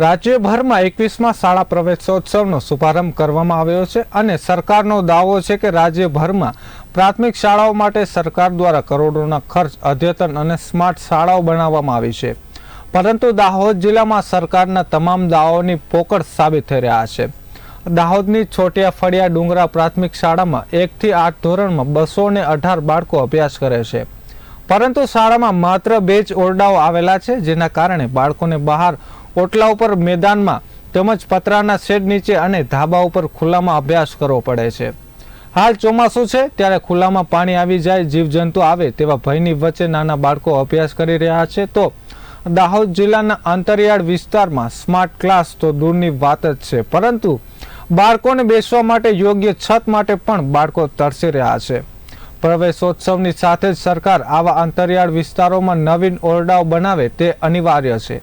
રાજ્યભરમાં એકવીસમાં શાળા પ્રવેશોત્સવનો શુભારંભ કરવામાં આવ્યો છે અને સરકારનો દાવો છે કે રાજ્યભરમાં પ્રાથમિક શાળાઓ માટે સરકાર દ્વારા કરોડોના ખર્ચ, અદ્યતન અને સ્માર્ટ શાળાઓ બનાવવામાં આવી છે. પરંતુ દાહોદ જિલ્લામાં સરકારના તમામ દાવોની પોકળ સાબિત થઈ રહ્યા છે. દાહોદની છોટિયા ફળિયા ડુંગરા પ્રાથમિક શાળામાં એકથી આઠ ધોરણમાં બસો અઢાર બાળકો અભ્યાસ કરે છે. પરંતુ શાળામાં માત્ર બે જ ઓરડાઓ આવેલા છે, જેના કારણે બાળકોને બહાર ઓટલા ઉપર મેદાનમાં તેમજ પતરાના શેડ નીચે અને ધાબા ઉપર ખુલ્લામાં અભ્યાસ કરવો પડે છે. હાલ ચોમાસું છે, ત્યારે ખુલ્લામાં પાણી આવી જાય, જીવજંતુ આવે તેવા ભયની વચ્ચે નાના બાળકો અભ્યાસ કરી રહ્યા છે. તો દાહોદ જિલ્લાના અંતરિયાળ વિસ્તારમાં સ્માર્ટ ક્લાસ તો દૂરની વાત જ છે, પરંતુ બાળકોને બેસવા માટે યોગ્ય છત માટે પણ બાળકો તરસી રહ્યા છે. પ્રવેશોત્સવની સાથે જ સરકાર આવા અંતરિયાળ વિસ્તારોમાં નવીન ઓરડાઓ બનાવે તે અનિવાર્ય છે.